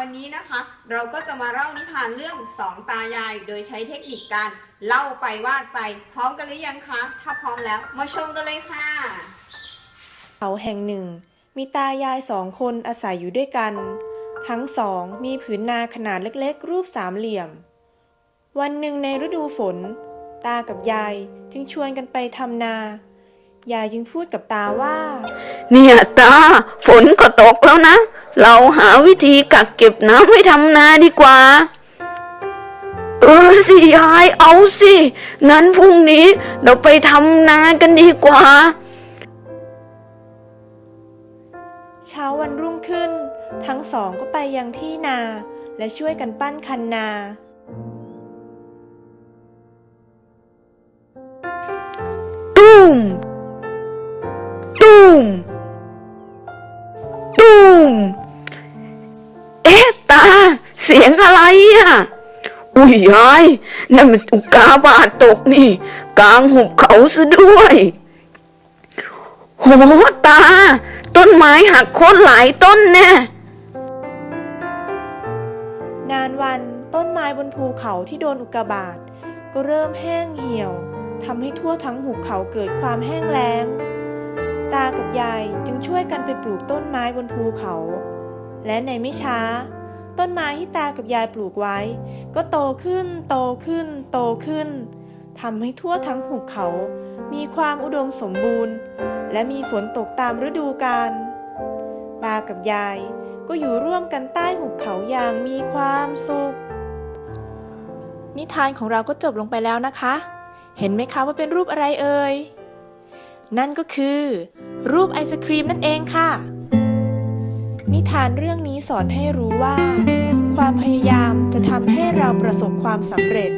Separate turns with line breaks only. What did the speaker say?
วันนี้นะคะ เราก็จะมาเล่านิทานเรื่องสองตายายโดยใช้เทคนิคการเล่าไปวาดไปพร้อมกันหรือยังคะ ถ้าพร้อมแล้วมาชมกันเลยค่ะ
เขาแห่งหนึ่ง มีตายายสองคนอาศัยอยู่ด้วยกัน ทั้งสองมีผืนนาขนาดเล็กๆ รูปสามเหลี่ยม วันหนึ่งในฤดูฝน ตากับยายจึงชวนกันไปทำนา ยายจึงพูดกับตาว่า
เนี่ยตา ฝนก็ตกแล้วนะ เราหาวิธีกักเก็บน้ำไว้ทำนาดีกว่า เออสิยายเอาสิ งั้นพรุ่งนี้เราไปทำนากันดีกว่า
เช้าวันรุ่งขึ้น ทั้งสองก็ไปยังที่นา และช่วยกันปั้นคันนา
ตุ้ม ตุ้ม ตุ้มเอ๊ะตา เสียงอะไรอะ อุ้ยยายนั่นมันอุกกาบาตตกนี่ กลางหุบเขาซะด้วยโหตา ต้นไม้หักโค่นหลายต้นแน่
นานวันต้นไม้บนภูเขาที่โดนอุกกาบาตก็เริ่มแห้งเหี่ยวทำให้ทั่วทั้งหุบเขาเกิดความแห้งแล้ง ตากับยายจึงช่วยกันไปปลูกต้นไม้บนภูเขา และในไม่ช้า ต้นไม้ที่ตากับยายปลูกไว้ ก็โตขึ้น โตขึ้น โตขึ้นทำให้ทั่วทั้งหุบเขา มีความอุดมสมบูรณ์ และมีฝนตกตามฤดูกาลตากับยายก็อยู่ร่วมกันใต้หุบเขาอย่างมีความสุข นิทานของเราก็จบลงไปแล้วนะคะ เห็นไหมคะว่าเป็นรูปอะไรเอ่ย นั่นก็คือ รูปไอศครีมนั่นเองค่ะ นิทานเรื่องนี้สอนให้รู้ว่า ความพยายามจะทำให้เราประสบความสำเร็จ